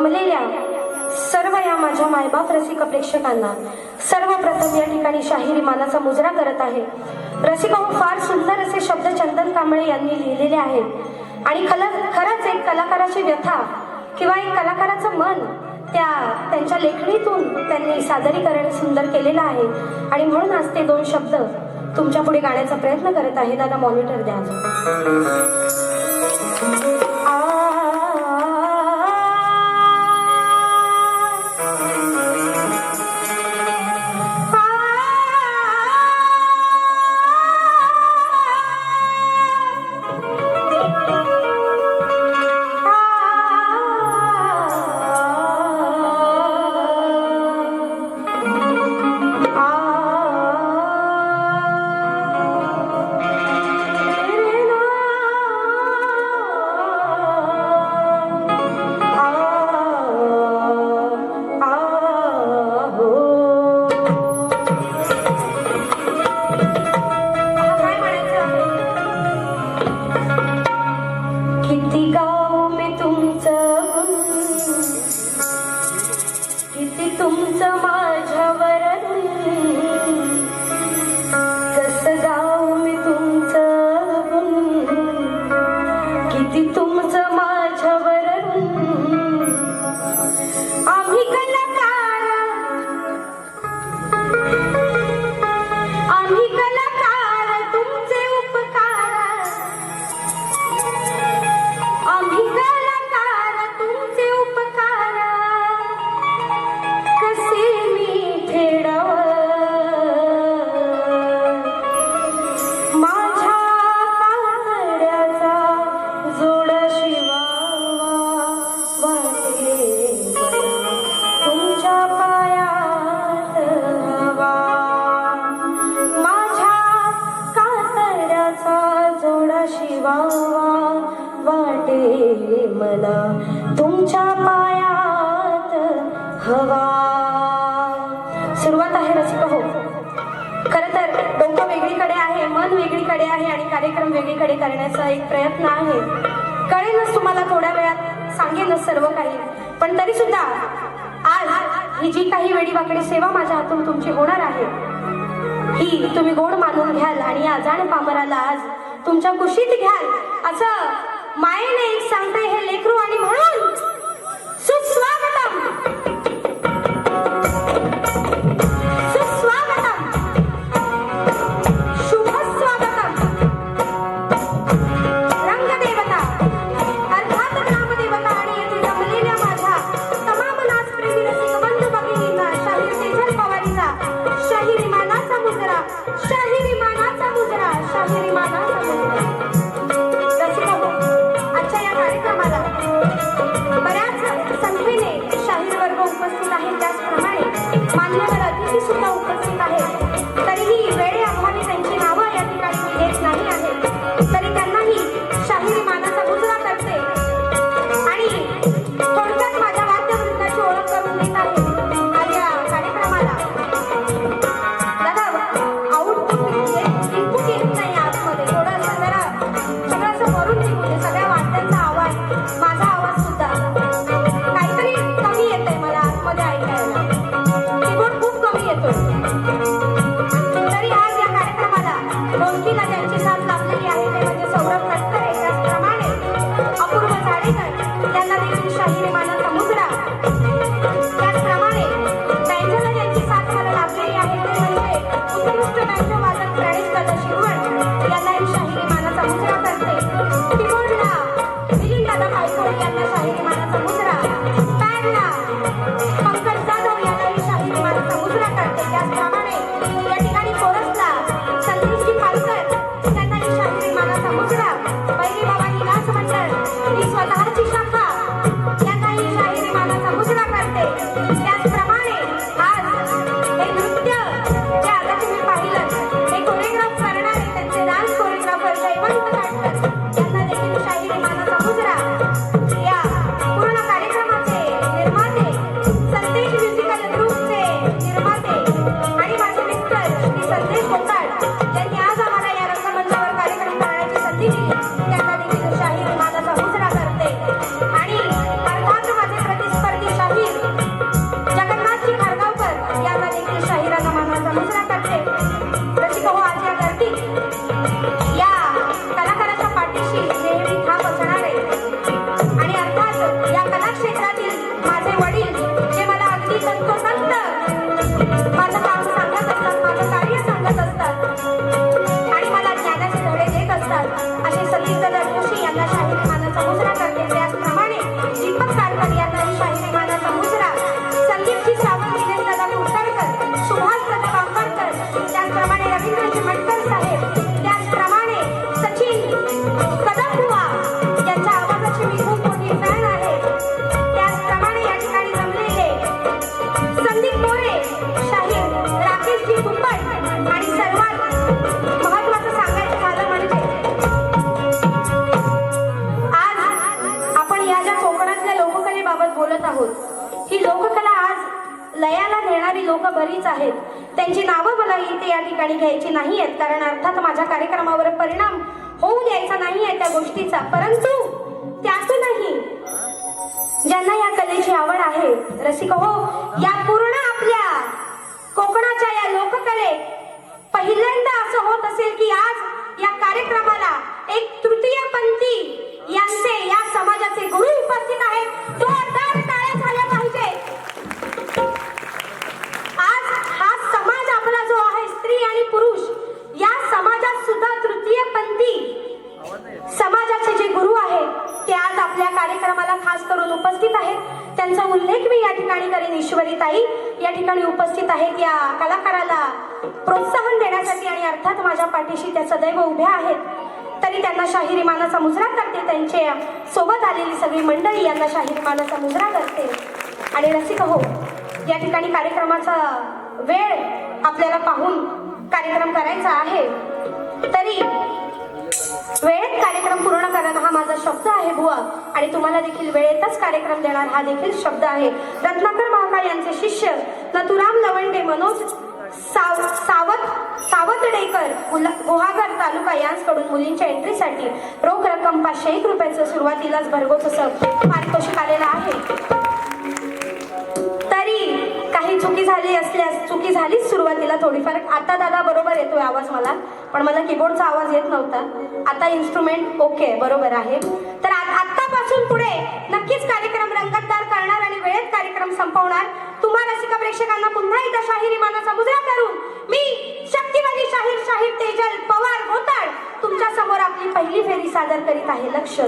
जमलेल्या सर्व या माझ्या मायबाप रसिक प्रेक्षकांना सर्वप्रथम या ठिकाणी शाहिरी मानाचा मुजरा करत आहे. रसिका फार सुंदर असे शब्द चंदन कांबळे यांनी लिहिलेले आहेत. आणि खल खरंच एक कलाकाराची व्यथा किंवा एक कलाकाराचं मन त्या त्यांच्या लेखणीतून त्यांनी सादरीकरण सुंदर केलेलं आहे. आणि म्हणून आज ते दोन शब्द तुमच्यापुढे गाण्याचा प्रयत्न करत आहे दादा मॉनिटर द्या. तुमचं माझ्यावर ही काही वेडीवाकडी सेवा माझ्या हातून तुमची होणार आहे. ही तुम्ही गोड मानून घ्याल आणि या अजाण पामराला आज तुमच्या कुशीत घ्याल. असं मायेने सांगते हे लेकरू आणि म्हणून सुस्वा कार्यक्रमावर परिणाम होऊ द्यायचा नाही आहे त्या गोष्टीचा. परंतु त्यातूनही ज्यांना या कलेची आवड आहे रसिक हो आणि रसिक हो या ठिकाणी कार्यक्रमाचा वेळ आपल्याला पाहून कार्यक्रम करायचा आहे. तरी वेळेत कार्यक्रम पूर्ण करणं हा माझा शब्द आहे बुवा. आणि तुम्हाला देखील वेळेतच कार्यक्रम देणार हा देखील शब्द आहे. रत्नाकर महाकाळ यांचे शिष्य नथुराम लवंडे मनोज साव सावत सावतडेकर गुहागर तालुका यांचकडून मुलींच्या एंट्रीसाठी रोख रक्कम पाचशे एक रुपयाचं सुरुवातीलाच भरगोस असं पारितोषिक आलेलं आहे. चुकी झाली असल्यास चुकी झालीच सुरुवातीला थोडीफार. आता दादा बरोबर येतोय आवाज मला पण मला कीबोर्डचा आवाज येत नव्हता. आता इन्स्ट्रुमेंट ओके बरोबर आहे. तर आत्तापासून पुढे नक्कीच कार्यक्रम रंगतदार करणार आणि वेळेत कार्यक्रम संपवणार. तुम्हा रसिका प्रेक्षकांना पुन्हा एकदा शाहिरी मानाचा मुजरा करून मी शक्तिवादी शाहीर शाहीर तेजल पवार होताळ तुमच्यासमोर आपली पहिली फेरी सादर करीत आहे. लक्ष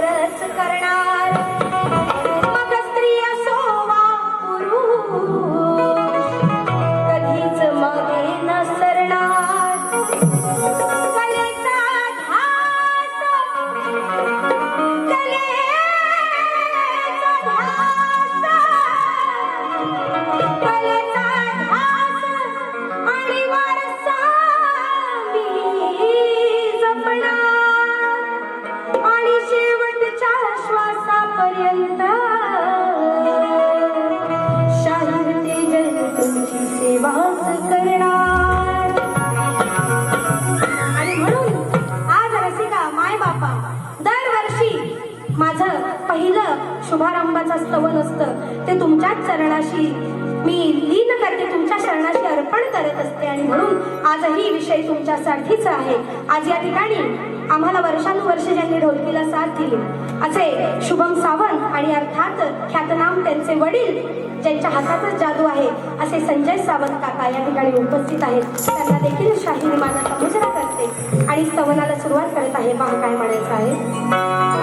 तरस करणा तुमची सेवाच करणार. आणि म्हणून आज रसिका माय बापा दरवर्षी माझं पहिलं शुभारंभाचं स्तवन असतं. ते तुमच्याच चरणाशी मी लीन करते तुमच्या शरणाशी अर्पण करत असते. आणि म्हणून आजही विषय तुमच्यासाठीच आहे. आज या ठिकाणी आम्हाला वर्षानुवर्ष ज्यांनी ढोलकीला साथ दिली असे शुभम सावंत आणि अर्थात ख्यातनाम त्यांचे वडील ज्यांच्या हातातच जादू आहे असे संजय सावंत काका या ठिकाणी उपस्थित आहेत. त्यांना देखील शाही विमानाचा मुजरा करते आणि सवनाला सुरुवात करत आहे. पहा काय म्हणायचं आहे.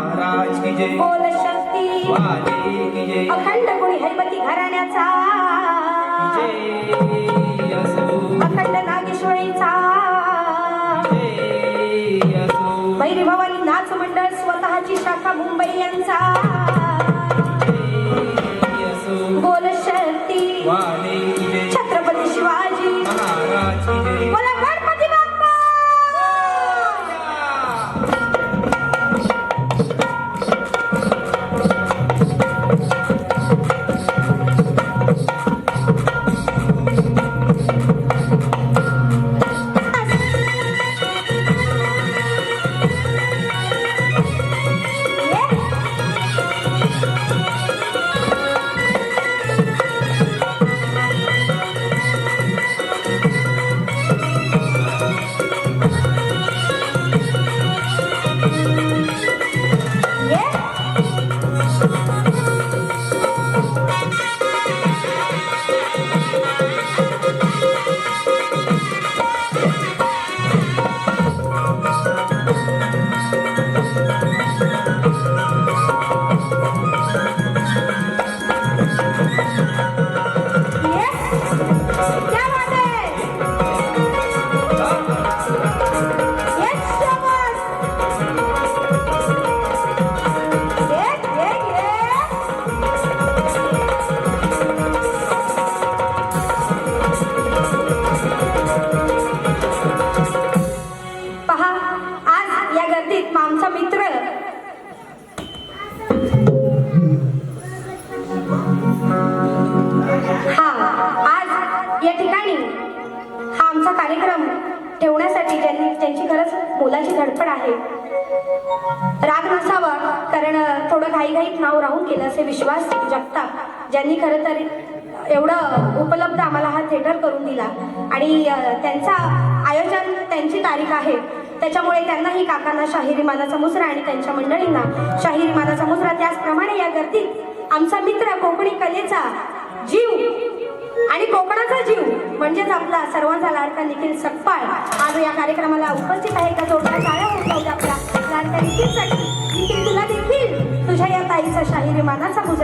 महाराज की जय। बोल शक्ती। वाली की जय। अखंड गुणी हैमती घराण्याचा। अखंड नागेश्वरीचा। जय भैरी भवन ठेवण्यासाठी ज्यांनी त्यांची खरंच मोलाची धडपड आहे. राग नसावा कारण थोडं घाईघाईत नाव राहून केलं असे विश्वास जगताप ज्यांनी खरं तरी एवढं उपलब्ध आम्हाला हा थिएटर करून दिला. आणि त्यांचा आयोजन त्यांची तारीख आहे. त्याच्यामुळे त्यांनाही काकांना शाहिरी मानाचा मुसरा आणि त्यांच्या मंडळींना शाहिरी मानाचा मुसरा त्याचप्रमाणे या गर्दीत आमचा मित्र कोकणी कलेचा जीव आणि कोकणाचा जीव म्हणजेच आपला सर्वांचा लाडका निखिल सकपाळ आज या कार्यक्रमाला उपस्थित आहे का? जोडल्या शाळा होत आपल्या लाडका निखिलसाठी. निखिल तुला देखील? तुझ्या या ताईचा शाहिरी मानाचा मुजरा